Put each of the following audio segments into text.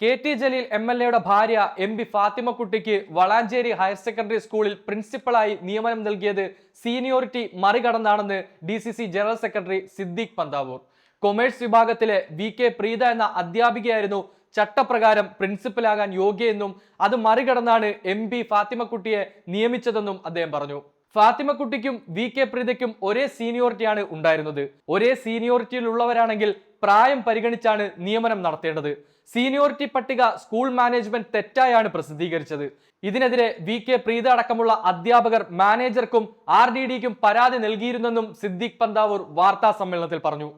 K T Jaleel M L എയുടെ ഭാര്യ M P ഫാത്തിമക്കുട്ടിക്ക് വളാഞ്ചേരി ഹയർ സെക്കൻഡറി സ്കൂളിൽ പ്രിൻസിപ്പളായി നിയമനം നൽകിയത് seniority മറികടന്നാണെന്ന് D C C general secretary Siddique Panthavoor. Commerce വിഭാഗത്തിലെ വി കെ പ്രീത എന്ന അധ്യാപികയായിരുന്നു ചട്ടപ്രകാരം പ്രിൻസിപ്പലാകാൻ യോഗ്യയെന്നും അത് മറികടന്നാണ് എം പി ഫാത്തിമക്കുട്ടിയെ നിയമിച്ചതെന്നും അദ്ദേഹം പറഞ്ഞു. ഫാത്തിമക്കുട്ടിക്കും വി കെ പ്രീതയ്ക്കും ഒരേ സീനിയോറിറ്റിയാണ് ഉണ്ടായിരുന്നത്. ഒരേ സീനിയോറിറ്റിയിലുള്ളവരാണെങ്കിൽ പ്രായം പരിഗണിച്ചാണ് നിയമനം നടത്തേണ്ടത്. സീനിയോറിറ്റി പട്ടിക സ്കൂൾ മാനേജ്മെന്റ് തെറ്റായാണ് പ്രസിദ്ധീകരിച്ചത്. ഇതിനെതിരെ വി കെ പ്രീത അടക്കമുള്ള അധ്യാപകർ മാനേജർക്കും ആർ ഡി ഡിക്കും പരാതി നൽകിയിരുന്നെന്നും സിദ്ദീഖ് പന്താവൂർ വാർത്താ സമ്മേളനത്തിൽ പറഞ്ഞു.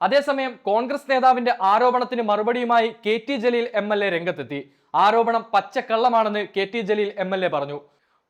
അതേസമയം കോൺഗ്രസ് നേതാവിന്റെ ആരോപണത്തിന് മറുപടിയുമായി K T Jaleel M L A രംഗത്തെത്തി. ആരോപണം പച്ചക്കള്ളമാണെന്ന് K T Jaleel M L A പറഞ്ഞു.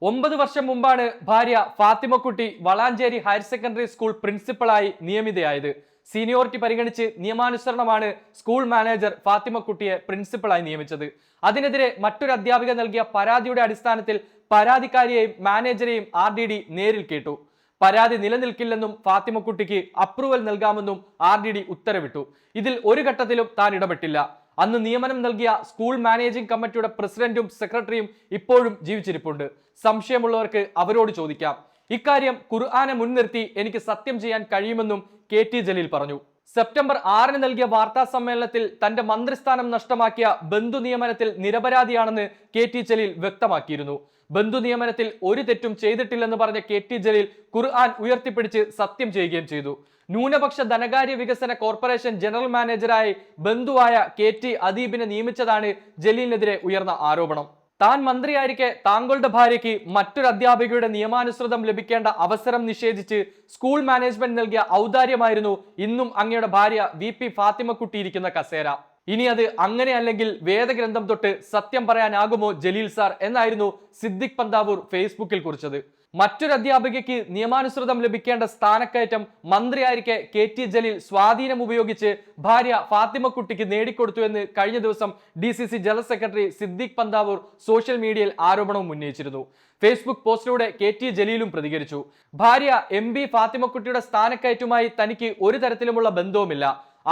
ഒമ്പത് വർഷം മുമ്പാണ് ഭാര്യ Fathimakutty Valanchery higher secondary school പ്രിൻസിപ്പളായി നിയമിതയായത്. സീനിയോറിറ്റി പരിഗണിച്ച് നിയമാനുസരണമാണ് സ്കൂൾ മാനേജർ ഫാത്തിമക്കുട്ടിയെ പ്രിൻസിപ്പളായി നിയമിച്ചത്. അതിനെതിരെ മറ്റൊരു അധ്യാപിക നൽകിയ പരാതിയുടെ അടിസ്ഥാനത്തിൽ പരാതിക്കാരിയെയും മാനേജരെയും ആർ ഡി ഡി നേരിൽ കേട്ടു. പരാതി നിലനിൽക്കില്ലെന്നും ഫാത്തിമക്കുട്ടിക്ക് അപ്രൂവൽ നൽകാമെന്നും ആർ ഡി ഡി ഉത്തരവിട്ടു. ഇതിൽ ഒരു ഘട്ടത്തിലും താൻ ഇടപെട്ടില്ല. അന്ന് നിയമനം നൽകിയ സ്കൂൾ മാനേജിംഗ് കമ്മിറ്റിയുടെ പ്രസിഡന്റും സെക്രട്ടറിയും ഇപ്പോഴും ജീവിച്ചിരിപ്പുണ്ട്. സംശയമുള്ളവർക്ക് അവരോട് ചോദിക്കാം. ഇക്കാര്യം ഖുർആാനെ മുൻനിർത്തി എനിക്ക് സത്യം ചെയ്യാൻ കഴിയുമെന്നും കെ ജലീൽ പറഞ്ഞു. സെപ്റ്റംബർ ആറിന് നൽകിയ വാർത്താ സമ്മേളനത്തിൽ തന്റെ മന്ത്രിസ്ഥാനം നഷ്ടമാക്കിയ ബന്ധു നിയമനത്തിൽ നിരപരാധിയാണെന്ന് കെ ടി ജലീൽ വ്യക്തമാക്കിയിരുന്നു. ബന്ധു നിയമനത്തിൽ ഒരു തെറ്റും ചെയ്തിട്ടില്ലെന്ന് പറഞ്ഞ കെ ടി ജലീൽ ഖുർആൻ ഉയർത്തിപ്പിടിച്ച് സത്യം ചെയ്യുകയും ചെയ്തു. ന്യൂനപക്ഷ ധനകാര്യ വികസന കോർപ്പറേഷൻ ജനറൽ മാനേജറായി ബന്ധുവായ കെ ടി അദീബിനെ നിയമിച്ചതാണ് ജലീലിനെതിരെ ഉയർന്ന ആരോപണം. താൻ മന്ത്രിയായിരിക്കെ താങ്കളുടെ ഭാര്യയ്ക്ക് മറ്റൊരു അധ്യാപികയുടെ നിയമാനുസൃതം ലഭിക്കേണ്ട അവസരം നിഷേധിച്ച് സ്കൂൾ മാനേജ്മെന്റ് നൽകിയ ഔദാര്യമായിരുന്നു ഇന്നും അങ്ങയുടെ ഭാര്യ വി പി ഫാത്തിമക്കുട്ടി ഇരിക്കുന്ന കസേര. ഇനി അത് അങ്ങനെ അല്ലെങ്കിൽ വേദഗ്രന്ഥം തൊട്ട് സത്യം പറയാനാകുമോ ജലീൽ സാർ എന്നായിരുന്നു സിദ്ദിഖ് പന്താവൂർ ഫേസ്ബുക്കിൽ കുറിച്ചത്. മറ്റൊരു അധ്യാപികയ്ക്ക് നിയമാനുസൃതം ലഭിക്കേണ്ട സ്ഥാനക്കയറ്റം മന്ത്രിയായിരിക്കെ കെ ടി ജലീൽ സ്വാധീനം ഉപയോഗിച്ച് ഭാര്യ ഫാത്തിമക്കുട്ടിക്ക് നേടിക്കൊടുത്തു എന്ന് കഴിഞ്ഞ ദിവസം D C C general secretary Siddique Panthavoor social മീഡിയയിൽ ആരോപണവും ഉന്നയിച്ചിരുന്നു. ഫേസ്ബുക്ക് പോസ്റ്റിലൂടെ കെ ടി ജലീലും പ്രതികരിച്ചു. ഭാര്യ എം ബി ഫാത്തിമക്കുട്ടിയുടെ സ്ഥാനക്കയറ്റുമായി തനിക്ക് ഒരു തരത്തിലുമുള്ള ബന്ധവുമില്ല.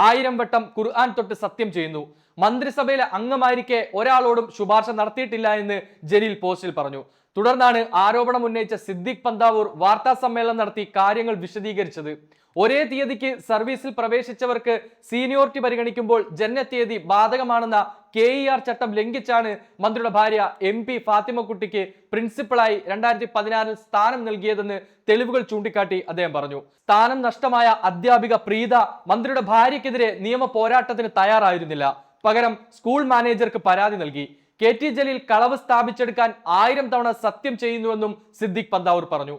ആയിരം വട്ടം ഖുർആൻ തൊട്ട് സത്യം ചെയ്യുന്നു. മന്ത്രിസഭയിലെ അംഗമായിരിക്കെ ഒരാളോടും ശുപാർശ നടത്തിയിട്ടില്ല എന്ന് ജലീൽ പോസ്റ്റിൽ പറഞ്ഞു. തുടർന്നാണ് ആരോപണം ഉന്നയിച്ച സിദ്ദിഖ് പന്താവൂർ വാർത്താ സമ്മേളനം നടത്തി കാര്യങ്ങൾ വിശദീകരിച്ചത്. ഒരേ തീയതിക്ക് സർവീസിൽ പ്രവേശിച്ചവർക്ക് സീനിയോറിറ്റി പരിഗണിക്കുമ്പോൾ ജനനത്തീയതി ബാധകമാണെന്ന കെ ഇ ആർ ചട്ടം ലംഘിച്ചാണ് മന്ത്രിയുടെ ഭാര്യ എം പി ഫാത്തിമക്കുട്ടിക്ക് പ്രിൻസിപ്പളായി രണ്ടായിരത്തി പതിനാറിൽ സ്ഥാനം നൽകിയതെന്ന് തെളിവുകൾ ചൂണ്ടിക്കാട്ടി അദ്ദേഹം പറഞ്ഞു. സ്ഥാനം നഷ്ടമായ അധ്യാപിക പ്രീത മന്ത്രിയുടെ ഭാര്യയ്ക്കെതിരെ നിയമ പോരാട്ടത്തിന് തയ്യാറായിരുന്നില്ല. പകരം സ്കൂൾ മാനേജർക്ക് പരാതി നൽകി. കെ ജലീൽ കളവ് സ്ഥാപിച്ചെടുക്കാൻ ആയിരം തവണ സത്യം ചെയ്യുന്നുവെന്നും സിദ്ദിഖ് പന്താവൂർ പറഞ്ഞു.